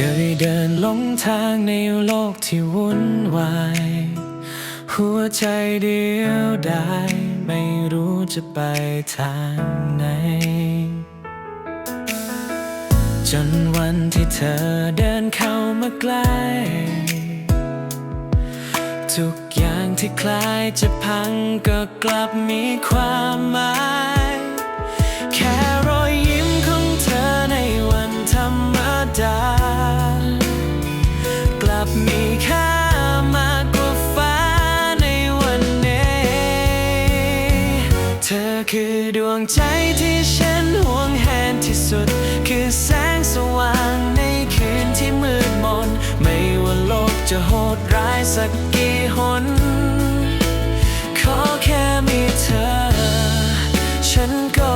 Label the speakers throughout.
Speaker 1: คยเดินหลงทางในโลกที่วุ่นวาย หัวใจเดียวดายไม่รู้จะไปทางไหน จนวันที่เธอเดินเข้ามาใกล้ทุกอย่างที่คล้ายจะพังก็กลับมีความหมาย อคือดวงใจที่ฉันห่วงแหนที่สุด คือแสงสว่างในคืนที่มืดมน ไม่ว่าโลกจะโหดร้ายสักกี่หน ขอแค่มีเธอ ฉันก็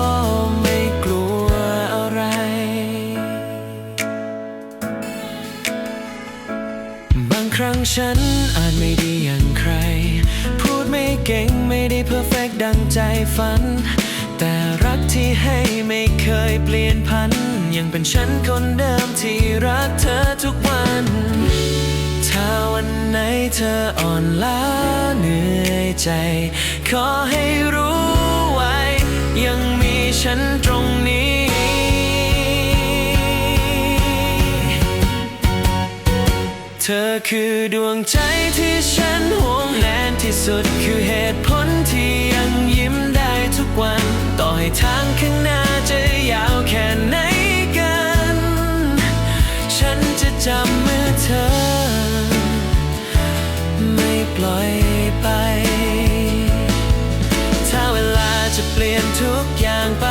Speaker 1: ไม่กลัวอะไร บางครั้งฉันอาจไม่ดีอย่างใคร ดังใจฝัน แต่รักที่ให้ไม่เคยเปลี่ยนพัน ยังเป็นฉันคนเดิมที่รักเธอทุกวัน ถ้าวันไหนเธออ่อนล้าเหนื่อยใจ ขอให้รู้ไว้ ยังมีฉันตรงนี้เธอคือดวงใจที่ฉันห่วงแหนที่สุดคือเหตุผล ลี่ยนทุกอย่างไป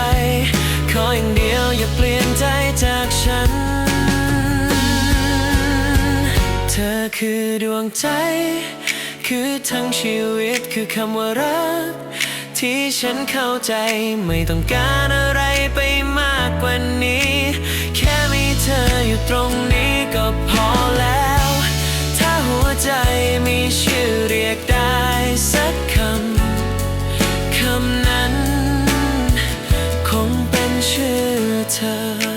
Speaker 1: ขออย่างเดียวอย่าเปลี่ยนใจจากฉัน เธอคือดวงใจ คือทั้งชีวิตคือคำว่ารัก ที่ฉันเข้าใจไม่ต้องการอะไรไปมากกว่านี้ เธอ